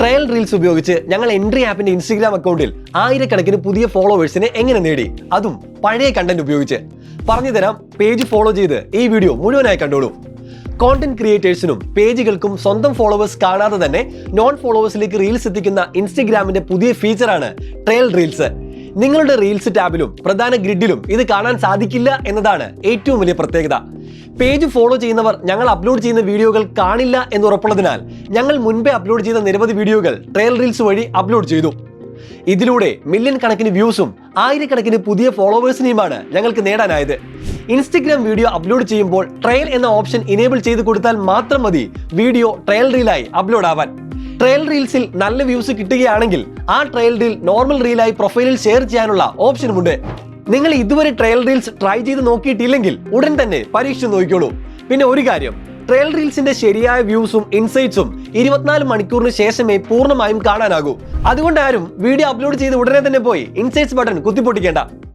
Trial reels ഉപയോഗിച്ച് ഞങ്ങൾ entry ആപ്പിന്റെ Instagram അക്കൗണ്ടിൽ ആയിരക്കണക്കിന് പുതിയ ഫോളോവേഴ്സിനെ എങ്ങനെ നേടി? അതും പഴയ കണ്ടന്റ് ഉപയോഗിച്ച്. പറഞ്ഞു തരാം പേജ് ഫോളോ ചെയ്ത് ഈ വീഡിയോ മുഴുവനായി കണ്ടോളൂ. കോണ്ടന്റ് ക്രിയേറ്റേഴ്സിനും പേജുകൾക്കും സ്വന്തം ഫോളോവേഴ്സ് കാണാതെ തന്നെ നോൺ ഫോളോവേഴ്സിലേക്ക് റീൽസ് എത്തിക്കുന്ന ഇൻസ്റ്റഗ്രാമിന്റെ പുതിയ ഫീച്ചറാണ് ട്രയൽ റീൽസ് നിങ്ങളുടെ റീൽസ് ടാബിലും പ്രധാന ഗ്രിഡിലും ഇത് കാണാൻ സാധിക്കില്ല എന്നതാണ് ഏറ്റവും വലിയ പ്രത്യേകത. പേജ് ഫോളോ ചെയ്യുന്നവർ ഞങ്ങൾ അപ്ലോഡ് ചെയ്യുന്ന വീഡിയോകൾ കാണില്ല എന്ന് ഉറപ്പുള്ളതിനാൽ ഞങ്ങൾ മുൻപേ അപ്ലോഡ് ചെയ്ത നിരവധി വീഡിയോകൾ ട്രയൽ റീൽസ് വഴി അപ്ലോഡ് ചെയ്തു. ഇതിലൂടെ മില്യൺ കണക്കിന് വ്യൂസും ആയിരക്കണക്കിന് പുതിയ ഫോളോവേഴ്സിനെയുമാണ് ഞങ്ങൾക്ക് നേടാനായത്. ഇൻസ്റ്റഗ്രാം വീഡിയോ അപ്ലോഡ് ചെയ്യുമ്പോൾ ട്രയൽ എന്ന ഓപ്ഷൻ ഇനേബിൾ ചെയ്ത് കൊടുത്താൽ മാത്രം മതി വീഡിയോ ട്രയൽ റീലായി അപ്ലോഡ് ആവാൻ. ട്രയൽ റീൽസിൽ നല്ല വ്യൂസ് കിട്ടുകയാണെങ്കിൽ ആ ട്രയൽ റീൽ നോർമൽ റീലായി പ്രൊഫൈലിൽ ഷെയർ ചെയ്യാനുള്ള ഓപ്ഷനുമുണ്ട് നിങ്ങൾ ഇതുവരെ ട്രയൽ റീൽസ് ട്രൈ ചെയ്ത് നോക്കിയിട്ടില്ലെങ്കിൽ ഉടൻ തന്നെ പരീക്ഷിച്ച് നോക്കിക്കോളൂ. പിന്നെ ഒരു കാര്യം ട്രയൽ റീൽസിന്റെ ശരിയായ വ്യൂസും ഇൻസൈറ്റ്സും ഇരുപത്തിനാല് മണിക്കൂറിന് ശേഷമേ പൂർണമായും കാണാനാകൂ. അതുകൊണ്ട് ആരും വീഡിയോ അപ്ലോഡ് ചെയ്ത് ഉടനെ തന്നെ പോയി ഇൻസൈറ്റ്സ് ബട്ടൺ കുത്തിപ്പൊട്ടിക്കേണ്ട.